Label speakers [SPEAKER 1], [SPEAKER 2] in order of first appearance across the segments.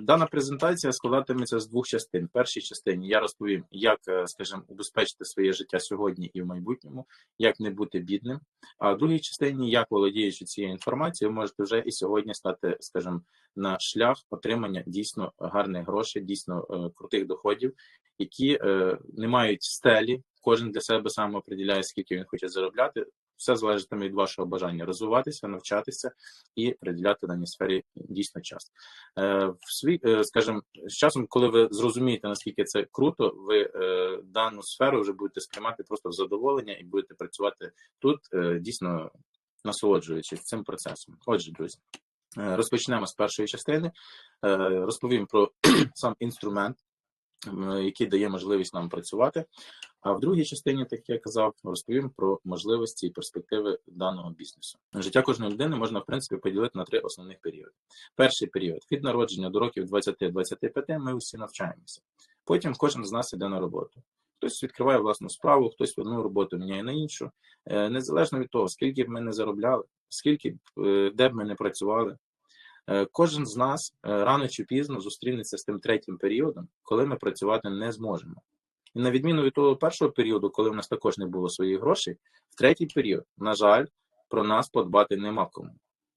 [SPEAKER 1] Дана презентація складатиметься з двох частин. В першій частині я розповім, як, е, скажімо, убезпечити своє життя сьогодні і в майбутньому, як не бути бідним. А в другій частині, як володіючи цією інформацією, ви можете вже і сьогодні стати, скажімо, на шлях отримання дійсно гарних грошей, дійсно е, крутих доходів, які е, не мають стелі. Кожен для себе сам определяє, скільки він хоче заробляти. Все залежатиме від вашого бажання розвиватися, навчатися і приділяти даній сфері дійсно час. Е, в свій, е, скажімо, з часом, коли ви зрозумієте, наскільки це круто, ви е, дану сферу вже будете сприймати просто в задоволення і будете працювати тут, дійсно насолоджуючись цим процесом. Отже, друзі, розпочнемо з першої частини. Розповім про сам інструмент, який дає можливість нам працювати. А в другій частині, так як я казав, розповім про можливості і перспективи даного бізнесу. Життя кожної людини можна в принципі поділити на три основних періоди. Перший період від народження до років 20-25 ми усі навчаємося. Потім кожен з нас іде на роботу. Хтось відкриває власну справу, хтось одну роботу міняє на іншу, Е, незалежно від того, скільки б ми не заробляли, скільки б е, де б ми не працювали. Е, Кожен з нас рано чи пізно зустрінеться з тим третім періодом, коли ми працювати не зможемо. І на відміну від того першого періоду, коли в нас також не було своїх грошей, в третій період, на жаль, про нас подбати нема кому.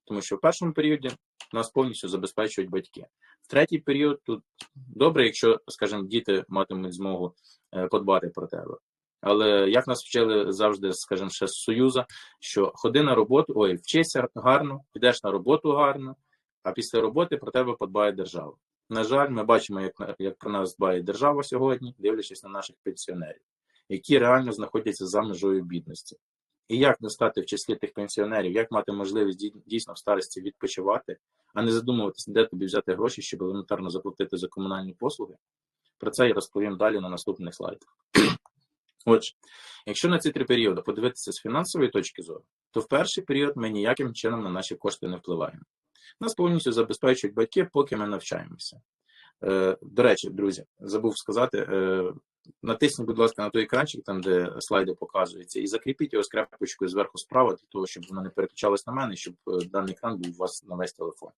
[SPEAKER 1] Тому що в першому періоді нас повністю забезпечують батьки. В третій період тут добре, якщо, скажімо, діти матимуть змогу е, подбати про тебе. Але як нас вчили завжди, скажімо, ще з Союза, що ходи на роботу, ой, вчися гарно, підеш на роботу гарно, а після роботи про тебе подбає держава. На жаль, ми бачимо, як, як про нас дбає держава сьогодні, дивлячись на наших пенсіонерів, які реально знаходяться за межою бідності. І як не стати в числі тих пенсіонерів, як мати можливість дійсно в старості відпочивати, а не задумуватися, де тобі взяти гроші, щоб елементарно заплатити за комунальні послуги. Про це я розповім далі на наступних слайдах. Отже, якщо на ці три періоди подивитися з фінансової точки зору, то в перший період ми ніяким чином на наші кошти не впливаємо. Нас повністю забезпечують батьки, поки ми навчаємося. Е, до речі, друзі, забув сказати, е, натисніть, будь ласка, на той екранчик, там, де слайди показуються, і закріпіть його скрепочкою зверху справа, для того, щоб воно не переключалось на мене, щоб е, даний екран був у вас на весь телефон.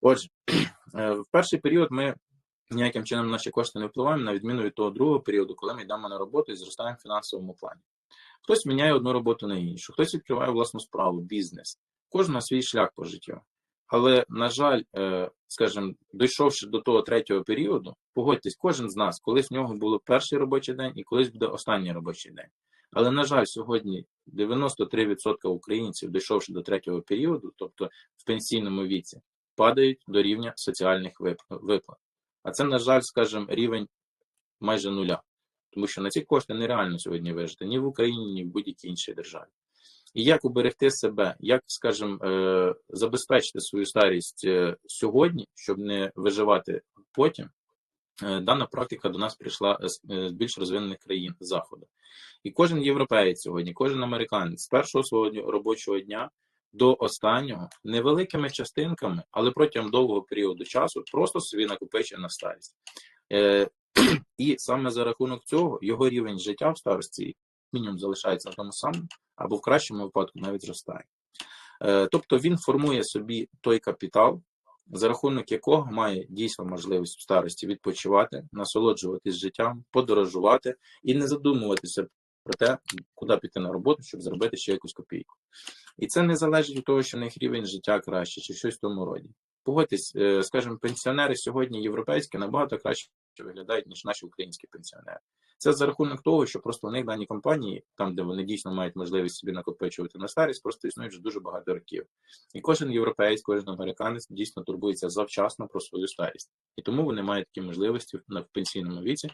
[SPEAKER 1] Отже, в перший період ми ніяким чином наші кошти не впливаємо, на відміну від того другого періоду, коли ми йдемо на роботу і зростаємо в фінансовому плані. Хтось міняє одну роботу на іншу, хтось відкриває власну справу, бізнес, кожен на свій шлях по життю. Але, на жаль, е, скажімо, дійшовши до того третього періоду, погодьтесь, кожен з нас, колись в нього було перший робочий день і колись буде останній робочий день. Але, на жаль, сьогодні 93% українців, дійшовши до третього періоду, тобто в пенсійному віці, падають до рівня соціальних вип- виплат. А це, на жаль, скажімо, рівень майже нуля. Тому що на ці кошти нереально сьогодні вижити ні в Україні, ні в будь-якій іншій державі. І як уберегти себе, як, скажімо, е, забезпечити свою старість е, сьогодні, щоб не виживати потім, е, дана практика до нас прийшла з більш розвинених країн Заходу. І кожен європеєць сьогодні, кожен американець з першого свого робочого дня до останнього невеликими частинками, але протягом довгого періоду часу просто собі накопичує на старість. І саме за рахунок цього його рівень життя в старості мінімум залишається на тому самому, або в кращому випадку навіть зростає. Е, тобто він формує собі той капітал, за рахунок якого має дійсно можливість в старості відпочивати, насолоджуватись життям, подорожувати і не задумуватися про те, куди піти на роботу, щоб заробити ще якусь копійку. І це не залежить від того, що в них рівень життя краще чи щось в тому роді. Погодьтесь, е, скажімо, пенсіонери сьогодні європейські набагато краще виглядають, ніж наші українські пенсіонери. Це за рахунок того, що просто у них дані компанії, там де вони дійсно мають можливість собі накопичувати на старість, просто існують вже дуже багато років. І кожен європейець, кожен американець дійсно турбується завчасно про свою старість. І тому вони мають такі можливості в пенсійному віці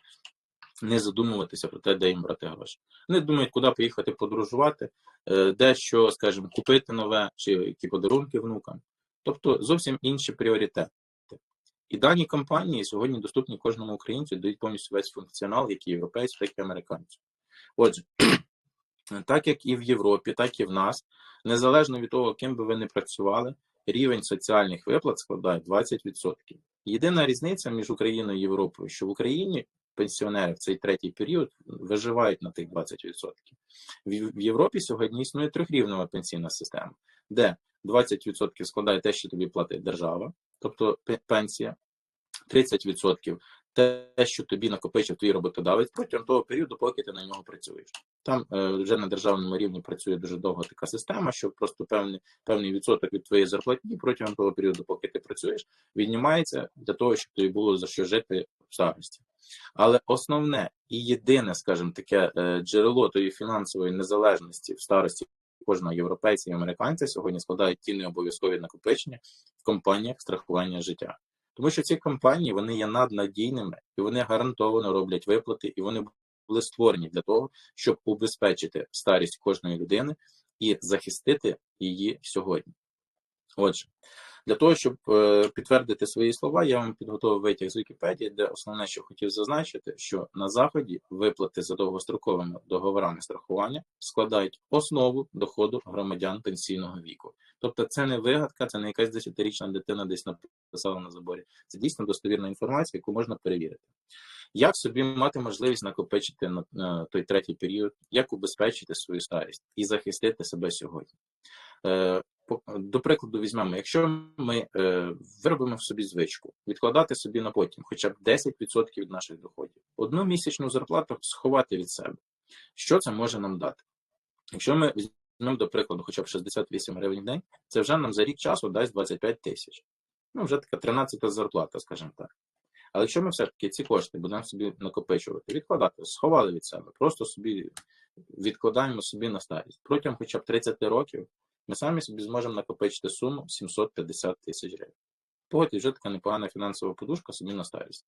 [SPEAKER 1] не задумуватися про те, де їм брати гроші. Вони думають, куди поїхати подорожувати, е, де що, скажімо, купити нове, чи які подарунки внукам. Тобто зовсім інші пріоритети. І дані компанії сьогодні доступні кожному українцю, дають повністю весь функціонал, як і європейцю, так і американцю. Отже, так як і в Європі, так і в нас, незалежно від того, ким би ви не працювали, рівень соціальних виплат складає 20%. Єдина різниця між Україною і Європою, що в Україні пенсіонери в цей третій період виживають на тих 20%. В Європі сьогодні існує трьохрівнева пенсійна система, де 20% складає те, що тобі платить держава, тобто пенсія. 30% те, що тобі накопичив твій роботодавець протягом того періоду, поки ти на нього працюєш. Там е, вже на державному рівні працює дуже довго така система, що просто певний певний відсоток від твоєї зарплатні протягом того періоду, поки ти працюєш, віднімається для того, щоб тобі було за що жити в старості. Але основне і єдине, скажімо, таке е, джерело тої фінансової незалежності в старості кожного європейця і американця сьогодні складають ті необов'язкові накопичення в компаніях страхування життя. Тому що ці компанії вони є наднадійними і вони гарантовано роблять виплати, і вони були створені для того, щоб убезпечити старість кожної людини і захистити її сьогодні. Отже, для того, щоб е, підтвердити свої слова, я вам підготував витяг з Вікіпедії, де основне, що хотів зазначити, що на заході виплати за довгостроковими договорами страхування складають основу доходу громадян пенсійного віку. Тобто, це не вигадка, це не якась десятирічна дитина десь написала на заборі. Це дійсно достовірна інформація, яку можна перевірити. Як собі мати можливість накопичити на, той третій період, як убезпечити свою старість і захистити себе сьогодні? Е, до прикладу, візьмемо, якщо ми е, виробимо в собі звичку, відкладати собі на потім хоча б 10% від наших доходів, одну місячну зарплату сховати від себе. Що це може нам дати? Якщо ми візьмемо, до прикладу, хоча б 68 гривень в день, це вже нам за рік часу дасть 25 тисяч. Ну, вже така 13 зарплата, скажімо так. Але якщо ми все ж таки ці кошти будемо собі накопичувати, відкладати, сховали від себе, просто собі відкладаємо собі на старість протягом хоча б 30 років, ми самі собі зможемо накопичити суму 750 тисяч гривень. Погодьте, вже така непогана фінансова подушка собі на старість.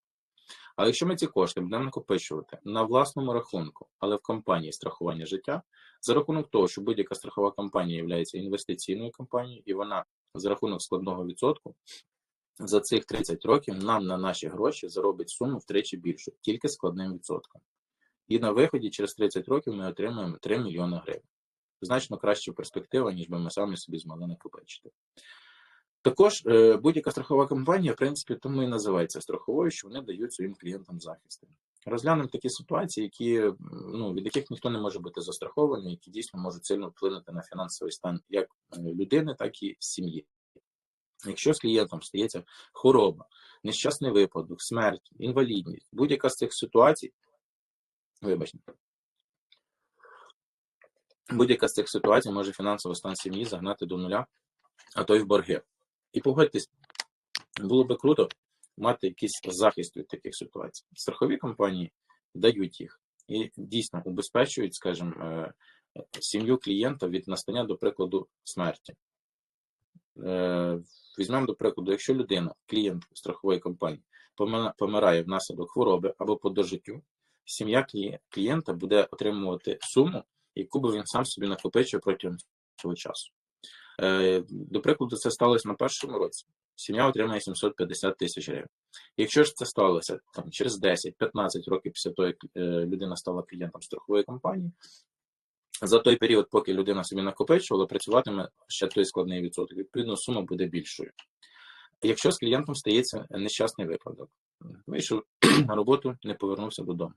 [SPEAKER 1] Але якщо ми ці кошти будемо накопичувати на власному рахунку, але в компанії страхування життя, за рахунок того, що будь-яка страхова компанія є інвестиційною компанією, і вона за рахунок складного відсотку за цих 30 років нам на наші гроші заробить суму втричі більшу, тільки складним відсотком. І на виході через 30 років ми отримаємо 3 мільйони гривень значно краща перспектива, ніж би ми самі собі змогли накопичити. Також е, будь-яка страхова компанія, в принципі, тому і називається страховою, що вони дають своїм клієнтам захисти. Розглянемо такі ситуації, які, ну, від яких ніхто не може бути застрахований, які дійсно можуть сильно вплинути на фінансовий стан як е, людини, так і сім'ї. Якщо з клієнтом стається хвороба, нещасний випадок, смерть, інвалідність, будь-яка з цих ситуацій, вибачте, Будь-яка з цих ситуацій може фінансово стан сім'ї загнати до нуля, а то й в борги. І погодьтесь, було би круто мати якийсь захист від таких ситуацій. Страхові компанії дають їх і дійсно убезпечують, скажімо, е, сім'ю клієнта від настання, до прикладу, смерті. Е, візьмемо, до прикладу, якщо людина, клієнт страхової компанії, помирає внаслідок хвороби або по дожиттю, сім'я клієнта буде отримувати суму яку би він сам собі накопичив протягом цього часу. Е, До прикладу, це сталося на першому році. Сім'я отримає 750 тисяч гривень. Якщо ж це сталося там, через 10-15 років після того, як е, людина стала клієнтом страхової компанії, за той період, поки людина собі накопичувала, працюватиме ще той складний відсоток. Відповідно, сума буде більшою. Якщо з клієнтом стається нещасний випадок, вийшов на роботу, не повернувся додому.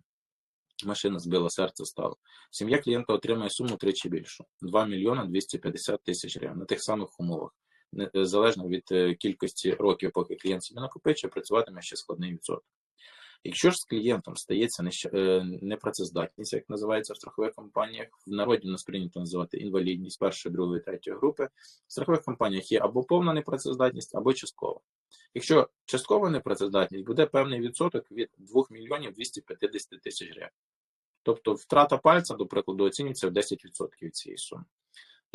[SPEAKER 1] Машина збила серце стало. Сім'я клієнта отримає суму тричі більшу 2 мільйона 250 тисяч гривень на тих самих умовах. Незалежно залежно від е, кількості років, поки клієнт собі накопичує, працюватиме ще складний відсоток. Якщо ж з клієнтом стається е, непрацездатність, як називається в страхових компаніях, в народі нас прийнято називати інвалідність першої, другої, третьої групи, в страхових компаніях є або повна непрацездатність, або часткова. Якщо часткова непрацездатність, буде певний відсоток від 2 мільйонів 250 тисяч гривень. Тобто втрата пальця, до прикладу, оцінюється в 10% від цієї суми.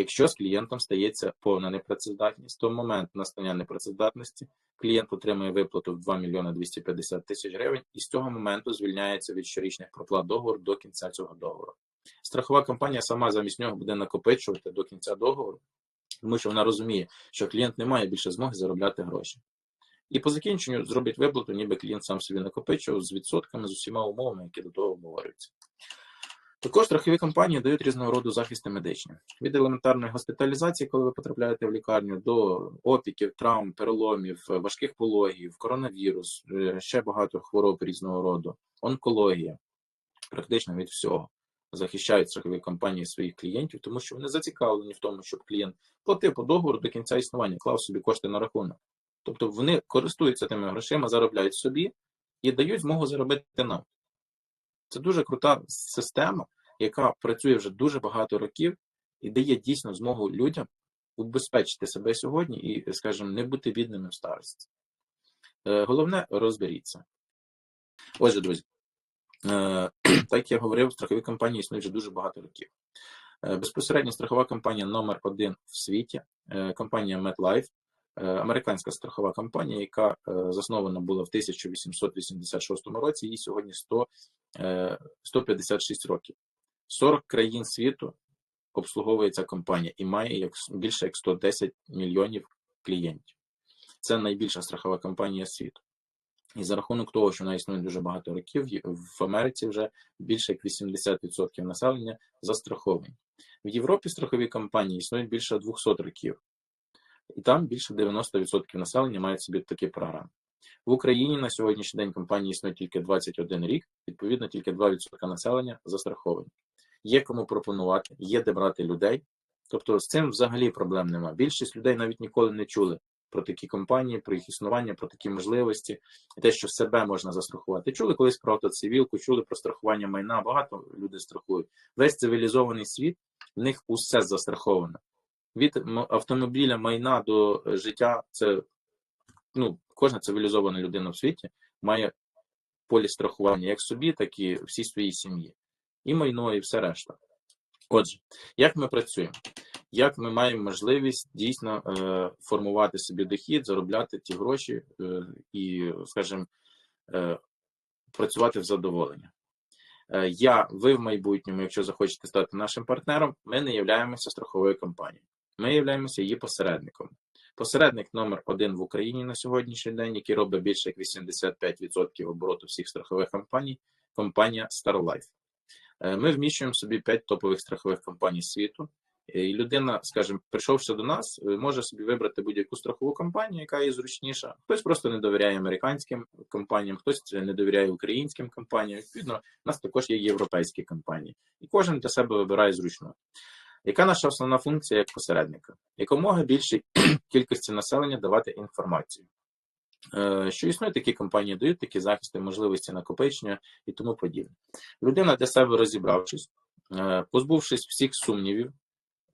[SPEAKER 1] Якщо з клієнтом стається повна непрацездатність, то в момент настання непрацездатності клієнт отримує виплату в 2 мільйони 250 тисяч гривень і з цього моменту звільняється від щорічних проплат договору до кінця цього договору. Страхова компанія сама замість нього буде накопичувати до кінця договору, тому що вона розуміє, що клієнт не має більше змоги заробляти гроші. І по закінченню зробить виплату, ніби клієнт сам собі накопичував з відсотками, з усіма умовами, які до того обговорюються. Також страхові компанії дають різного роду захисти медичні від елементарної госпіталізації, коли ви потрапляєте в лікарню, до опіків, травм, переломів, важких пологів, коронавірус, е, ще багато хвороб різного роду, онкологія, практично від всього. Захищають страхові компанії своїх клієнтів, тому що вони зацікавлені в тому, щоб клієнт платив по договору до кінця існування, клав собі кошти на рахунок. Тобто вони користуються тими грошима, заробляють собі і дають змогу заробити нам. Це дуже крута система, яка працює вже дуже багато років і дає дійсно змогу людям убезпечити себе сьогодні і, скажімо, не бути бідними в старості. Е, Головне розберіться. Отже, друзі, е, так я говорив, страхові компанії існують вже дуже багато років. Е, Безпосередньо страхова компанія номер один в світі, компанія MetLife, американська страхова компанія, яка е, заснована була в 1886 році, їй сьогодні 100, е, 156 років. 40 країн світу обслуговує ця компанія і має як більше як 110 мільйонів клієнтів. Це найбільша страхова компанія світу. І за рахунок того, що вона існує дуже багато років, в Америці вже більше як 80% населення застраховані. В Європі страхові компанії існують більше 200 років, і там більше 90% населення мають собі такі програми. В Україні на сьогоднішній день компанії існують тільки 21 рік, відповідно, тільки 2% населення застраховані. Є кому пропонувати, є де брати людей. Тобто з цим взагалі проблем немає. Більшість людей навіть ніколи не чули про такі компанії, про їх існування, про такі можливості, і те, що себе можна застрахувати. Чули колись про автоцивілку, чули про страхування майна. Багато людей страхують. Весь цивілізований світ в них усе застраховано. Від автомобіля, майна до е, життя. Це ну, кожна цивілізована людина в світі має полі страхування як собі, так і всій своїй сім'ї. І майно, і все решта. Отже, як ми працюємо? Як ми маємо можливість дійсно е, формувати собі дохід, заробляти ті гроші е, і, скажімо, е, працювати в задоволення? Е, я, ви в майбутньому, якщо захочете стати нашим партнером, ми не являємося страховою компанією. Ми являємося її посередником. Посередник номер один в Україні на сьогоднішній день, який робить більше як 85% обороту всіх страхових компаній, компанія StarLife. Е, Ми вміщуємо собі 5 топових страхових компаній світу. І людина, скажімо, прийшовши до нас, е, може собі вибрати будь-яку страхову компанію, яка є зручніша. Хтось просто не довіряє американським компаніям, хтось не довіряє українським компаніям. Відповідно, у нас також є європейські компанії, і кожен для себе вибирає зручно. Яка наша основна функція як посередника? Якомога більшій кількості населення давати інформацію. Е, Що існують такі компанії, дають такі захисти, можливості накопичення і тому подібне. Людина для себе розібравшись, е, позбувшись всіх сумнівів,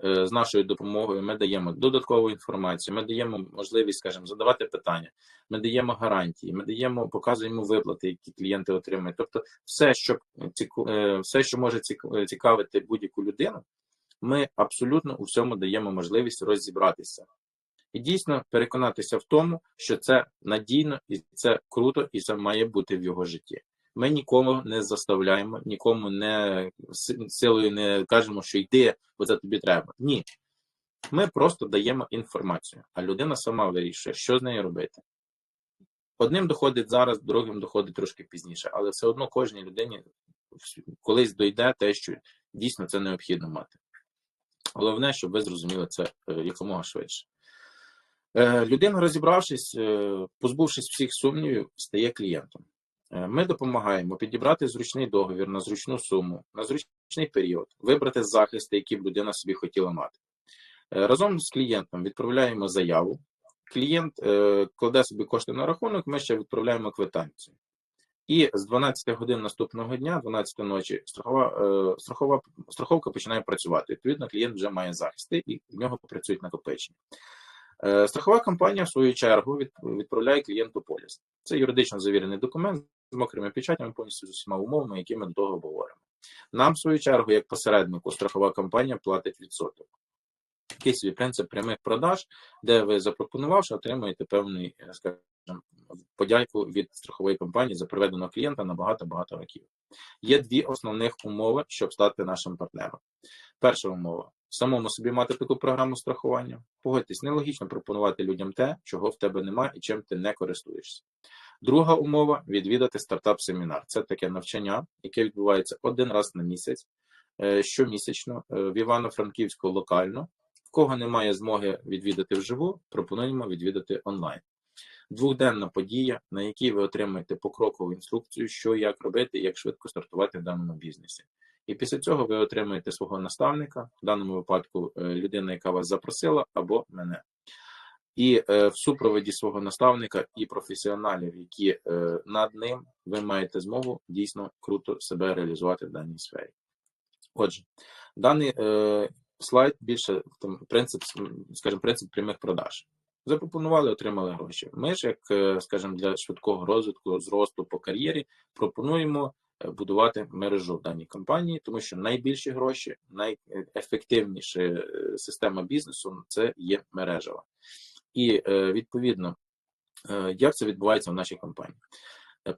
[SPEAKER 1] е, з нашою допомогою ми даємо додаткову інформацію, ми даємо можливість, скажімо, задавати питання, ми даємо гарантії, ми даємо, показуємо виплати, які клієнти отримують. Тобто, все, що все, що може цікавити будь-яку людину, ми абсолютно у всьому даємо можливість розібратися. І дійсно переконатися в тому, що це надійно і це круто, і це має бути в його житті. Ми нікому не заставляємо, нікому не силою не кажемо, що йди, бо це тобі треба. Ні. Ми просто даємо інформацію, а людина сама вирішує, що з нею робити. Одним доходить зараз, другим доходить трошки пізніше, але все одно кожній людині колись дойде те, що дійсно це необхідно мати. Головне, щоб ви зрозуміли це е, якомога швидше. Е, Людина, розібравшись, е, позбувшись всіх сумнівів, стає клієнтом. Ми допомагаємо підібрати зручний договір на зручну суму, на зручний період, вибрати захисти, які б людина собі хотіла мати. Разом з клієнтом відправляємо заяву. Клієнт кладе собі кошти на рахунок, ми ще відправляємо квитанцію. І з 12 годин наступного дня, 12 ночі, страхова, е, страхова, страховка починає працювати. Відповідно, клієнт вже має захисти і в нього працюють накопичення. Е, Страхова компанія, в свою чергу, від- відправляє клієнту поліс. Це юридично завірений документ з мокрими печатями, повністю з усіма умовами, які ми до того говоримо. Нам, в свою чергу, як посереднику, страхова компанія платить відсоток. Такий свій принцип прямих продаж, де ви запропонувавши, отримуєте певний, е, скажімо, подяку від страхової компанії за приведеного клієнта на багато-багато років. Є дві основних умови, щоб стати нашим партнером. Перша умова самому собі мати таку програму страхування. Погодьтесь, нелогічно пропонувати людям те, чого в тебе немає і чим ти не користуєшся. Друга умова відвідати стартап-семінар. Це таке навчання, яке відбувається один раз на місяць, е, щомісячно е, в Івано-Франківську локально. В кого немає змоги відвідати вживу, пропонуємо відвідати онлайн. Двохденна подія, на якій ви отримаєте покрокову інструкцію, що як робити, як швидко стартувати в даному бізнесі. І після цього ви отримаєте свого наставника, в даному випадку е, людина, яка вас запросила, або мене. І е, в супроводі свого наставника і професіоналів, які е, над ним ви маєте змогу дійсно круто себе реалізувати в даній сфері. Отже, даний слайд більше там принцип, скажімо, принцип прямих продаж. Запропонували, отримали гроші. Ми ж, як, е, скажімо, для швидкого розвитку, зросту по кар'єрі, пропонуємо е, будувати мережу в даній компанії, тому що найбільші гроші, найефективніша е, система бізнесу це є мережева. І відповідно, як це відбувається в нашій компанії?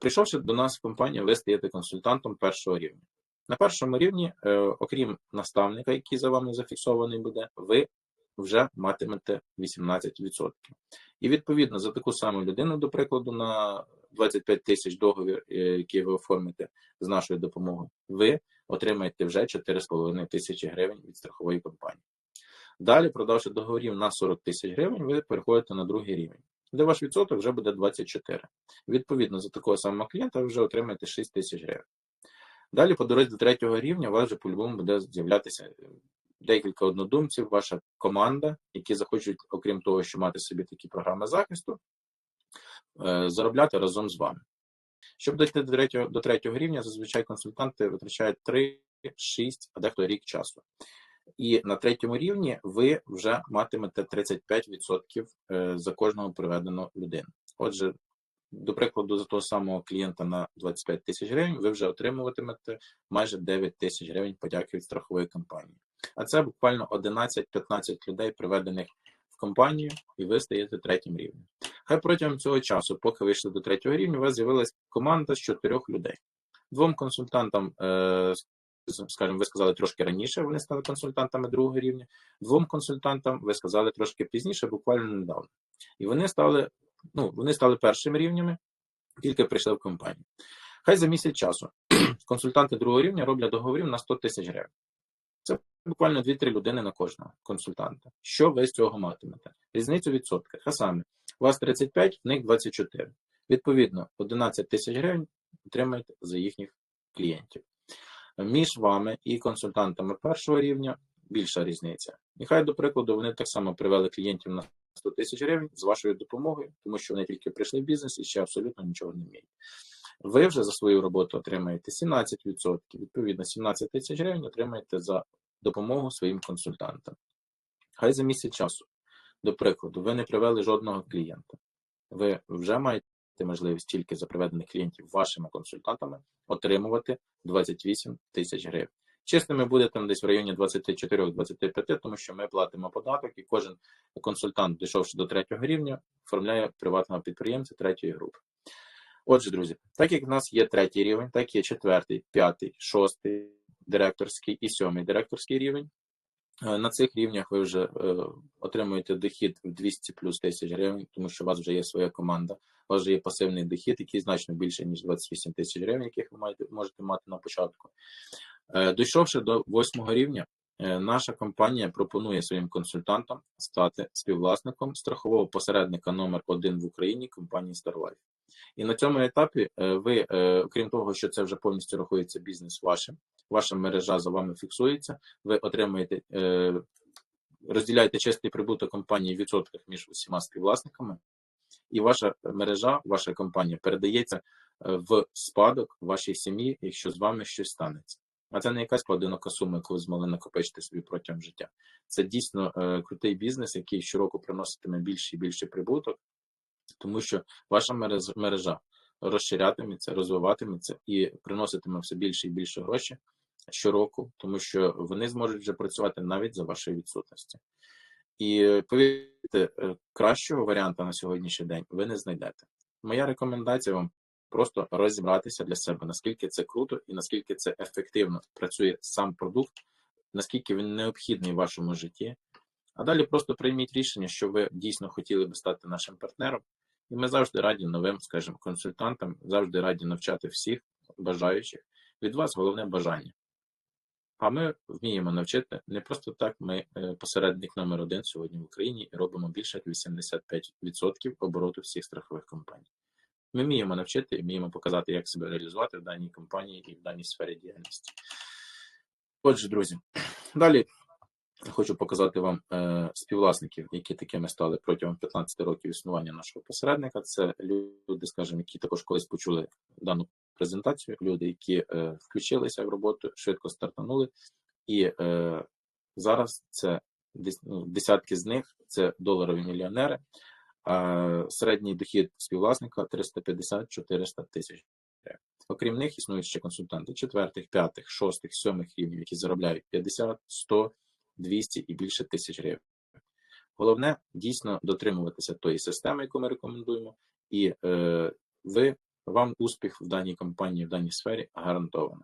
[SPEAKER 1] Прийшовши до нас в компанію, ви стаєте консультантом першого рівня. На першому рівні, окрім наставника, який за вами зафіксований буде, ви вже матимете 18%. І відповідно за таку саму людину, до прикладу, на 25 тисяч договір, е, який ви оформите з нашою допомогою, ви отримаєте вже 4,5 тисячі гривень від страхової компанії. Далі, продавши договорів на 40 тисяч гривень, ви переходите на другий рівень, де ваш відсоток вже буде 24. Відповідно, за такого самого клієнта ви вже отримаєте 6 тисяч гривень. Далі, по дорозі до третього рівня, у вас вже по-любому буде з'являтися декілька однодумців, ваша команда, які захочуть, окрім того, що мати собі такі програми захисту, е, заробляти разом з вами. Щоб дійти до третього, до третього рівня, зазвичай консультанти витрачають 3, 6, а дехто рік часу. І на третьому рівні ви вже матимете 35% е, за кожного приведеного людину. Отже, до прикладу, за того самого клієнта на 25 тисяч гривень, ви вже отримуватимете майже 9 тисяч гривень подяки від страхової компанії. А це буквально 11-15 людей, приведених в компанію, і ви стаєте третім рівнем. Хай протягом цього часу, поки ви йшли до третього рівня, у вас з'явилася команда з чотирьох людей. Двом консультантам, е, скажімо, ви сказали трошки раніше, вони стали консультантами другого рівня. Двом консультантам ви сказали трошки пізніше, буквально недавно. І вони стали ну, вони стали першими рівнями, тільки прийшли в компанію. Хай за місяць часу консультанти другого рівня роблять договорів на 100 тисяч гривень. Буквально 2-3 людини на кожного консультанта. Що ви з цього матимете? Різницю відсотка. А саме, у вас 35, в них 24. Відповідно, 11 тисяч гривень отримаєте за їхніх клієнтів. Між вами і консультантами першого рівня більша різниця. І хай, до прикладу, вони так само привели клієнтів на 100 тисяч гривень з вашою допомогою, тому що вони тільки прийшли в бізнес і ще абсолютно нічого не вміють. Ви вже за свою роботу отримаєте 17%, відповідно, 17 тисяч гривень отримаєте за допомогу своїм консультантам. Хай за місяць часу, до прикладу, ви не привели жодного клієнта. Ви вже маєте можливість тільки за приведених клієнтів вашими консультантами отримувати 28 тисяч гривень. Чистими буде там десь в районі 24-25, тому що ми платимо податок, і кожен консультант, дійшовши до третього рівня, оформляє приватного підприємця третьої групи. Отже, друзі, так як в нас є третій рівень, так є четвертий, п'ятий, шостий директорський і сьомий директорський рівень. Е, на цих рівнях ви вже е, отримуєте дохід в 200 плюс тисяч гривень, тому що у вас вже є своя команда, у вас вже є пасивний дохід, який значно більше, ніж 28 тисяч гривень, яких ви маєте, можете мати на початку. Е, дійшовши до восьмого рівня, наша компанія пропонує своїм консультантам стати співвласником страхового посередника номер 1 в Україні компанії StarLife. І на цьому етапі ви, окрім того, що це вже повністю рахується бізнес вашим, ваша мережа за вами фіксується, ви отримуєте, розділяєте чистий прибуток компанії в відсотках між усіма співвласниками, і ваша мережа, ваша компанія передається в спадок вашій сім'ї, якщо з вами щось станеться. А це не якась поодинока сума, яку ви змогли накопичити собі протягом життя. Це дійсно е, крутий бізнес, який щороку приноситиме більше і більше прибуток, тому що ваша мережа розширятиметься, розвиватиметься і приноситиме все більше і більше грошей щороку, тому що вони зможуть вже працювати навіть за вашої відсутності. І повірте, е, кращого варіанта на сьогоднішній день ви не знайдете. Моя рекомендація вам просто розібратися для себе, наскільки це круто і наскільки це ефективно працює сам продукт, наскільки він необхідний в вашому житті. А далі просто прийміть рішення, що ви дійсно хотіли би стати нашим партнером. І ми завжди раді новим, скажімо, консультантам, завжди раді навчати всіх бажаючих. Від вас головне бажання. А ми вміємо навчити не просто так. Ми е, посередник номер один сьогодні в Україні і робимо більше як 85% обороту всіх страхових компаній. Ми вміємо навчити і вміємо показати, як себе реалізувати в даній компанії і в даній сфері діяльності. Отже, друзі, далі Хочу показати вам е, співвласників, які такими стали протягом 15 років існування нашого посередника. Це люди, скажімо, які також колись почули дану презентацію. Люди, які е, включилися в роботу, швидко стартанули, і е, зараз це ну, десятки з них це доларові мільйонери. А середній дохід співвласника 350-400 тисяч. Окрім них існують ще консультанти четвертих, п'ятих, шостих, сьомих рівнів, які заробляють 50, 100, 200 і більше тисяч гривень. Головне дійсно дотримуватися тої системи, яку ми рекомендуємо, і е, ви вам успіх в даній компанії, в даній сфері гарантовано.